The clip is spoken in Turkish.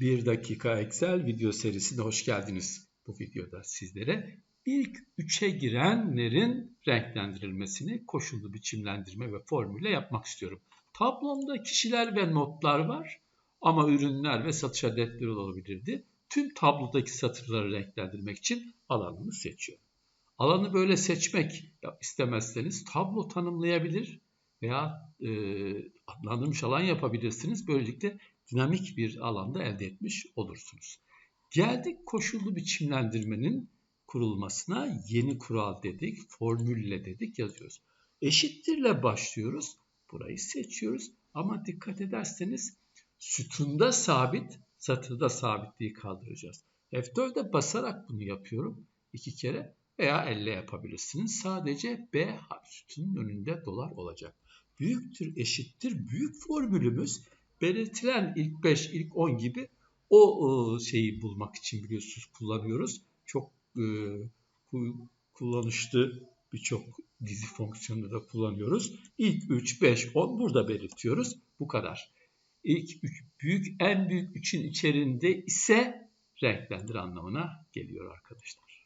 1 dakika Excel video serisine hoş geldiniz. Bu videoda sizlere ilk 3'e girenlerin renklendirilmesini koşullu biçimlendirme ve formülle yapmak istiyorum. Tablomda kişiler ve notlar var ama ürünler ve satış adetleri olabilirdi. Tüm tablodaki satırları renklendirmek için alanını seçiyorum. Alanı böyle seçmek istemezseniz tablo tanımlayabilir veya e, adlandırmış alan yapabilirsiniz. Böylelikle dinamik bir alanda elde etmiş olursunuz. Geldik koşullu biçimlendirmenin kurulmasına yeni kural dedik, formülle dedik yazıyoruz. Eşittirle başlıyoruz. Burayı seçiyoruz ama dikkat ederseniz sütunda sabit, satırda sabitliği kaldıracağız. F4'e basarak bunu yapıyorum iki kere veya elle yapabilirsiniz. Sadece B harf sütunun önünde dolar olacak. Büyüktür eşittir büyük formülümüz belirtilen ilk 5, ilk 10 gibi o şeyi bulmak için biliyorsunuz kullanıyoruz. Çok e, kullanışlı birçok dizi fonksiyonunda da kullanıyoruz. İlk 3, 5, 10 burada belirtiyoruz. Bu kadar. İlk 3 büyük, en büyük 3'ün içerisinde ise renklendir anlamına geliyor arkadaşlar.